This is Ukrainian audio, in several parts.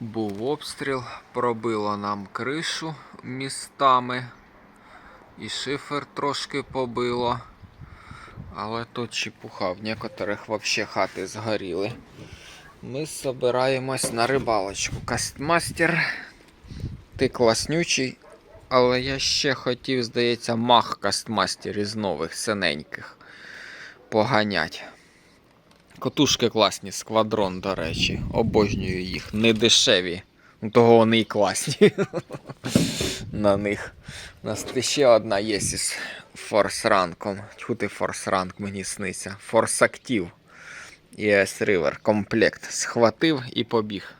Був обстріл, пробило нам кришу містами, і шифер трошки побило. Але то чепуха, в некоторих вообще хати згоріли. Ми збираємось на рибалочку. Кастмастер, ти класнючий, але я ще хотів, здається, мах кастмастер із нових синеньких поганять. Котушки класні, сквадрон, до речі. Обожнюю їх. Не дешеві. Ну, Того вони і класні. На них. У нас ще одна є із форс ранком. Тьху ти форс ранк мені сниться. Форс актив. ES River. Комплект. Схватив і побіг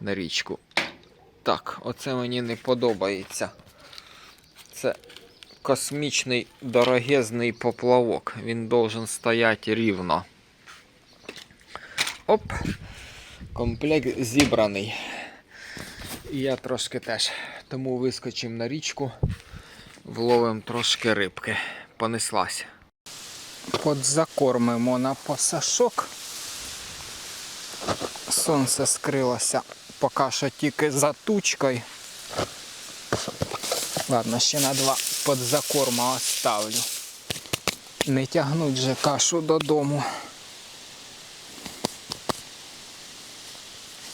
на річку. Так, оце мені не подобається. Це космічний дорогезний поплавок. Він должен стояти рівно. Оп. Комплект зібраний. І я трошки теж. Тому вискочимо на річку, вловимо трошки рибки. Понеслась. Подзакормимо на пасашок. Сонце скрилося поки що тільки за тучкою. Ладно, ще на два подзакорма оставлю. Не тягнуть же кашу додому.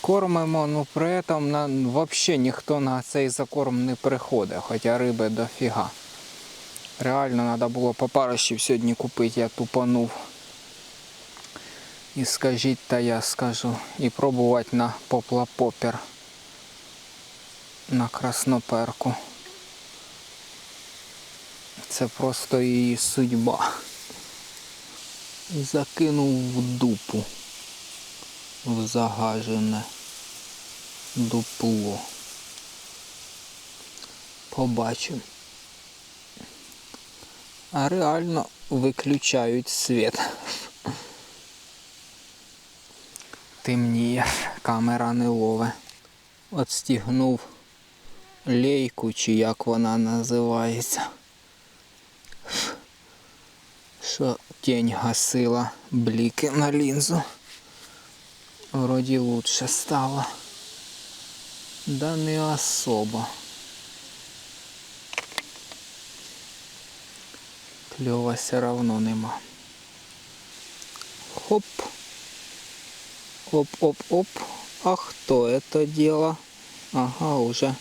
Кормимо, ну при этом на, взагалі ніхто на цей закорм не приходить, хоча риби дофіга. Реально треба було попарищів сьогодні купити, я тупанув. І скажіть, та я скажу. І пробувати на поплапопер. На красноперку. Це просто її судьба. Закинув в дупу. В загажене дупло. Побачимо. А реально виключають світ. Темніє, камера не лове. Отстігнув лейку, чи як вона називається. Що тінь гасила бліки на лінзу. Вроді лучше стало. Да особо. Кльова все равно нема. Хоп. Оп-оп-оп. А кто это дело? Ага, уже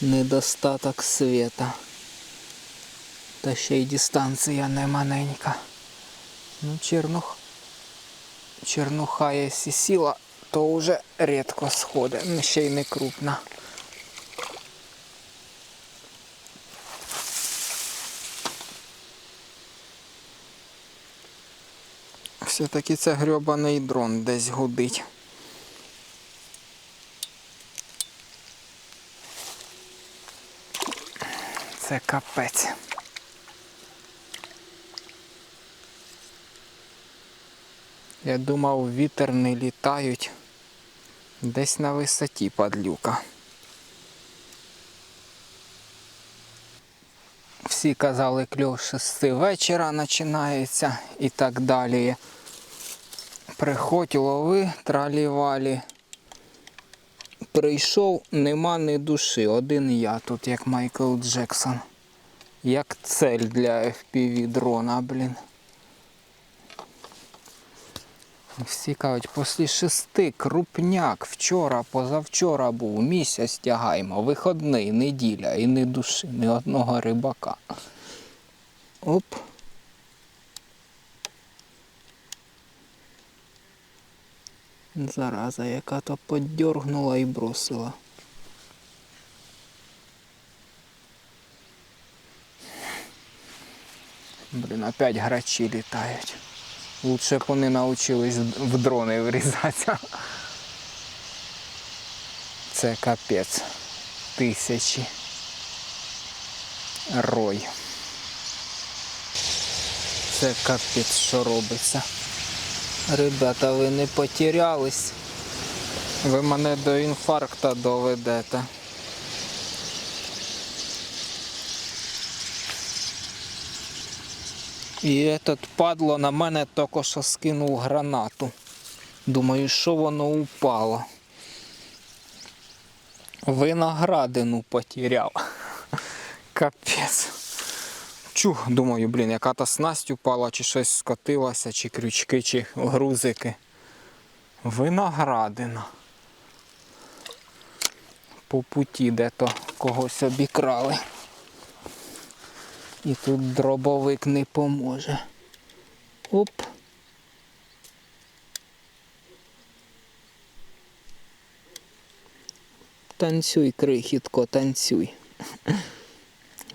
недостаток света. Та ще й дистанція не. Ну, чернух. Чернуха, якщо сіла, то вже рідко сходить. Ну, ще й не крупна. Все-таки це грьобаний дрон десь гудить. Це капець. Я думав, вітер не літають. Десь на висоті падлюка. Всі казали, кльов з 6 вечора починається і так далі. Приходь, лови, тралівалі. Прийшов, нема ні душі. Один я тут, як Майкл Джексон. Як цель для FPV дрона, блін. Всі кажуть, після шести крупняк вчора, позавчора був, місяць тягаємо, виходний, неділя і не душі, ні одного рибака. Оп. Зараза, яка то поддергнула і бросила. Блін, опять грачі літають. Лучше б вони навчились в дрони врізатися. Це капець. Тисячі. Рой. Це капець, що робиться. Ребята, ви не потерялись. Ви мене до інфаркта доведете. І этот падло на мене тільки що скинув гранату. Думаю, що воно упало. Виноградину потеряв. Капець. Чух, думаю, блін, яка то снасть упала, чи щось скотилося, чи крючки, чи грузики. Виноградина. По путі де-то когось обікрали. І тут дробовик не поможе. Оп. Танцюй, крихітко, танцюй.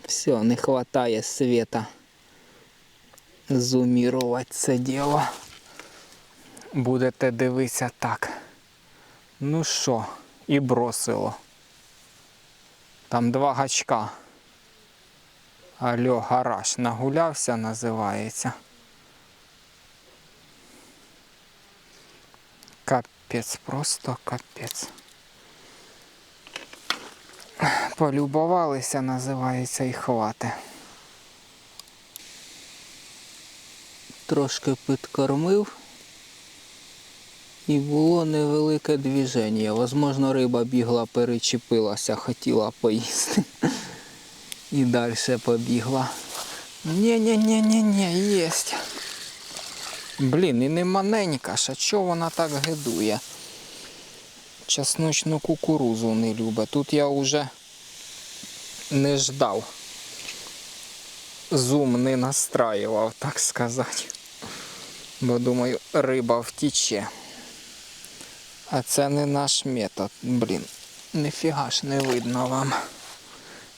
Все, не хватає света. Зумірувати це діло. Будете дивитися так. Ну що, і бросило. Там два гачка. Алло, гараж нагулявся, називається. Капець, просто капець. Полюбувалися, називається, і хвати. Трошки підкормив. І було невелике движення. Возможно, риба бігла, перечепилася, хотіла поїсти. І далі побігла. Ні-ні-ні-ні-ні, єсть. Блін, і не маненька ж, а чого вона так гидує? Чесночну кукурузу не любить. Тут я вже не ждав. Зум не настраював, так сказати. Бо думаю, риба втіче. А це не наш метод. Блін, ніфіга ж не видно вам.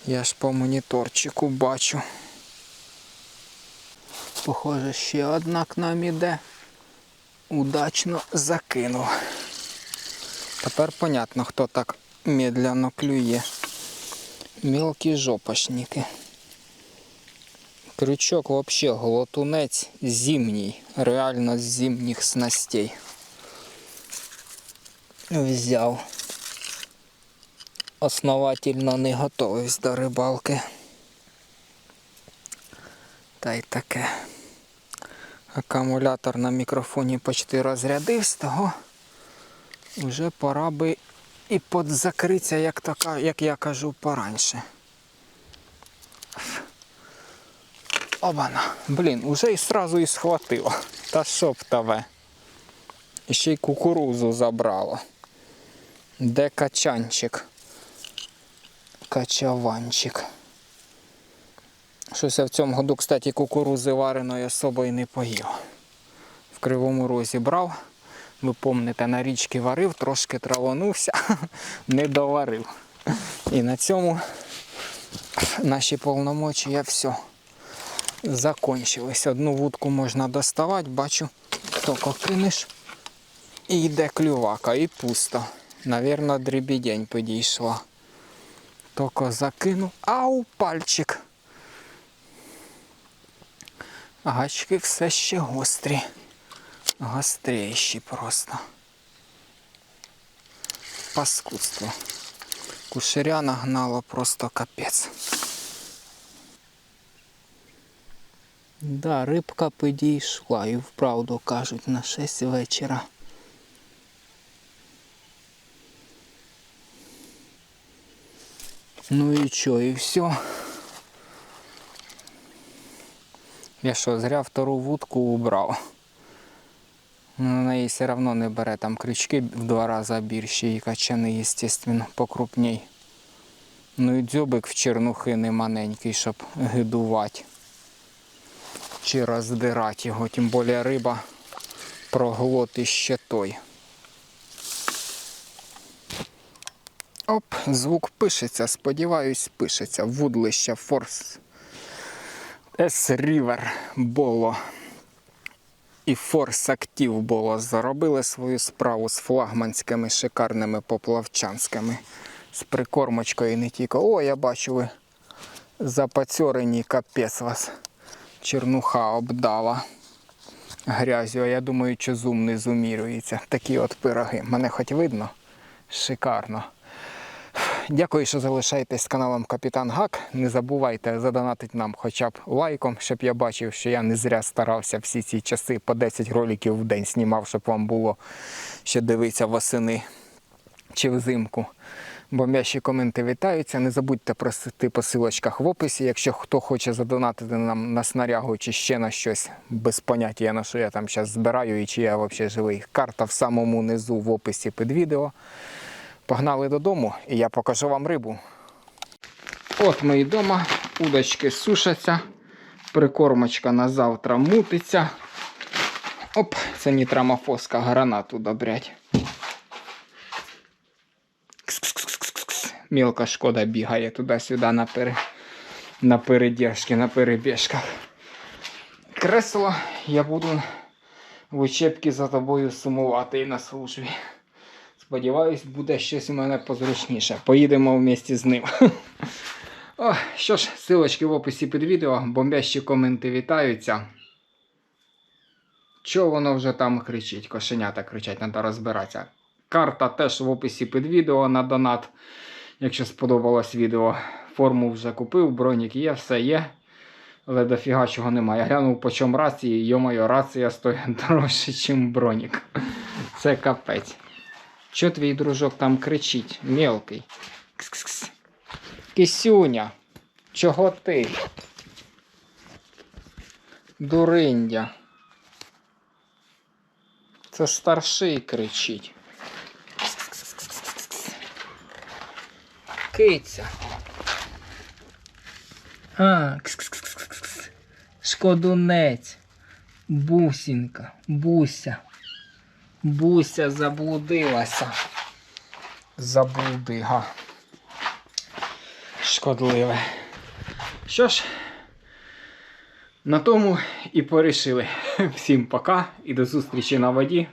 Я ж по моніторчику бачу. Похоже, ще одна к нам іде. Удачно закинув. Тепер понятно, хто так медляно клює. Мелкі жопошники. Крючок взагалі глотунець зимній, реально з зимніх снастей. Взяв. Основательно не готовився до рибалки. Та й таке. Акумулятор на мікрофоні почти розрядився, того вже пора би і подзакритися, як, така, як я кажу, пораньше. Обана. Блін, уже і сразу і схватило. Та що б тебе. Ще й кукурузу забрало. Де качанчик? Качаванчик. Щось я в цьому году, кстати, кукурузи вареної особо і не поїв. В кривому розі брав. Ви помните, на річці варив, трошки травонувся, не доварив. І на цьому наші повномочія все закончились. Одну вудку можна доставати, бачу, тільки кинеш і йде клювака, і пусто. Навірно, дрібідень підійшла. Тільки закинув. Ау, пальчик. Гачки все ще гострі. Гостріші просто. Паскудство. Кушеря нагнало просто капець. Да, рибка підійшла і вправду кажуть на 6 вечора. Ну і чо, і все. Я що, зря втору вудку убрав. Ну, на неї все одно не бере там крючки в два рази більші і качани, звісно, покрупній. Ну і дзьобик в чернухи не маленький, щоб гидувати. Чи роздирати його, тим більше риба проглотить ще той. Оп, звук пишеться, сподіваюсь, пишеться. Вудлище Форс. S-River було. І Форс Актив було. Заробили свою справу з флагманськими шикарними поплавчанськими. З прикормочкою не тільки. О, я бачу, ви запацьорені капець вас. Чернуха обдала грязю. А я думаю, що зум не зумірюється. Такі от пироги. Мене хоч видно? Шикарно. Дякую, що залишаєтесь з каналом Капітан Гак. Не забувайте задонатити нам хоча б лайком, щоб я бачив, що я не зря старався всі ці часи по 10 роликів в день знімав, щоб вам було ще дивитися восени чи взимку. Бомбящі коменти вітаються. Не забудьте просити по силочках в описі. Якщо хто хоче задонатити нам на снарягу чи ще на щось, без поняття на що я там зараз збираю і чи я взагалі живий. Карта в самому низу в описі під відео. Погнали додому і я покажу вам рибу. От ми і вдома, удочки сушаться, прикормочка на завтра мутиться. Оп, це нітрамофоска гранату добрять. Мілка шкода бігає туди-сюди на, пере... на передержки, на перебіжках. Кресло я буду в учебці за тобою сумувати і на службі. Сподіваюсь, буде щось у мене позручніше. Поїдемо вместе з ним. О, що ж, силочки в описі під відео, бомбящі коменти вітаються. Чого воно вже там кричить? Кошенята кричать, треба розбиратися. Карта теж в описі під відео на донат. Якщо сподобалось відео, форму вже купив, бронік є, все є. Але дофіга чого немає. Я глянув по чому рації, йо-моє, рація стоїть дорожче, ніж бронік. Це капець. Що твій дружок там кричить? Мелкий. Кс-кс-кс. Кисюня, чого ти? Дуриндя. Це старший кричить. Киця. А, кс-кс-кс-кс-кс. Шкодунець. Бусінка, буся. Буся заблудилася. Заблудига. Шкодливе. Що ж, на тому і порішили. Всім пока і до зустрічі на воді.